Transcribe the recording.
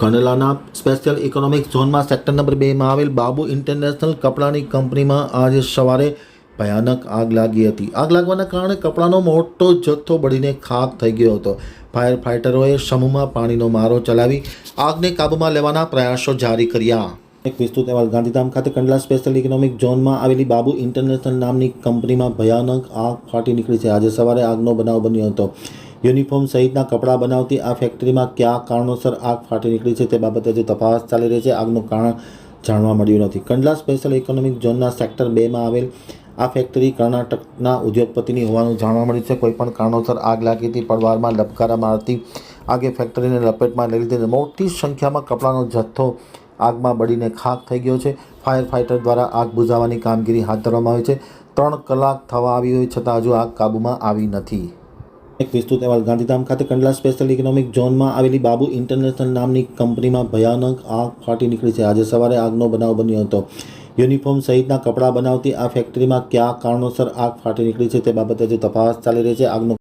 કંડલાના special economic ઝોનમાં sector number બેમાં આવેલ બાબુ ઇન્ટરનેશનલ કપડાની કંપનીમાં આજે સવારે ભયાનક આગ લાગી હતી. આગ લાગવાના કારણે કપડાનો મોટો જથ્થો બળીને ખાક થઈ ગયો હતો. ફાયર ફાઇટરોએ સમૂહમાં પાણીનો મારો ચલાવી આગને કાબૂમાં લેવાના પ્રયાસો જારી કર્યા. એક વિસ્તૃત અહેવાલ. ગાંધીધામ ખાતે કંડલા સ્પેશિયલ ઇકોનોમિક ઝોનમાં આવેલી બાબુ ઇન્ટરનેશનલ નામની કંપનીમાં ભયાનક આગ ફાટી નીકળી છે. આજે સવારે આગનો બનાવ બન્યો હતો. યુનિફોર્મ સહિતના કપડાં બનાવતી આ ફેક્ટરીમાં કયા કારણોસર આગ ફાટી નીકળી છે તે બાબતે હજુ તપાસ ચાલી રહી છે. આગનું કારણ જાણવા મળ્યું નથી. કંડલા સ્પેશિયલ ઇકોનોમિક ઝોનના સેક્ટર બેમાં આવેલ આ ફેક્ટરી કર્ણાટકના ઉદ્યોગપતિની હોવાનું જાણવા મળ્યું છે. કોઈપણ કારણોસર આગ લાગી હતી. પડવારમાં લબકારા મારતી આગે ફેક્ટરીને લપેટમાં લઈ લીધી મોટી સંખ્યામાં કપડાનો જથ્થો આગમાં બળીને ખાક થઈ ગયો છે. ફાયર ફાઇટર દ્વારા આગ બુઝાવવાની કામગીરી હાથ ધરવામાં આવી છે. ત્રણ કલાક થવા આવી હોય છતાં હજુ આગ કાબૂમાં આવી નથી. એક વિસ્તૃત અહેવાલ. ગાંધીધામ ખાતે કંડલા સ્પેશિયલ ઇકોનોમિક ઝોનમાં આવેલી બાબુ ઇન્ટરનેશનલ નામની કંપનીમાં ભયાનક આગ ફાટી નીકળી છે. આજે સવારે આગનો બનાવ બન્યો હતો. યુનિફોર્મ સહિતના કપડાં બનાવતી આ ફેક્ટરીમાં કયા કારણોસર આગ ફાટી નીકળી છે તે બાબતે હજુ તપાસ ચાલી રહી છે. આગનું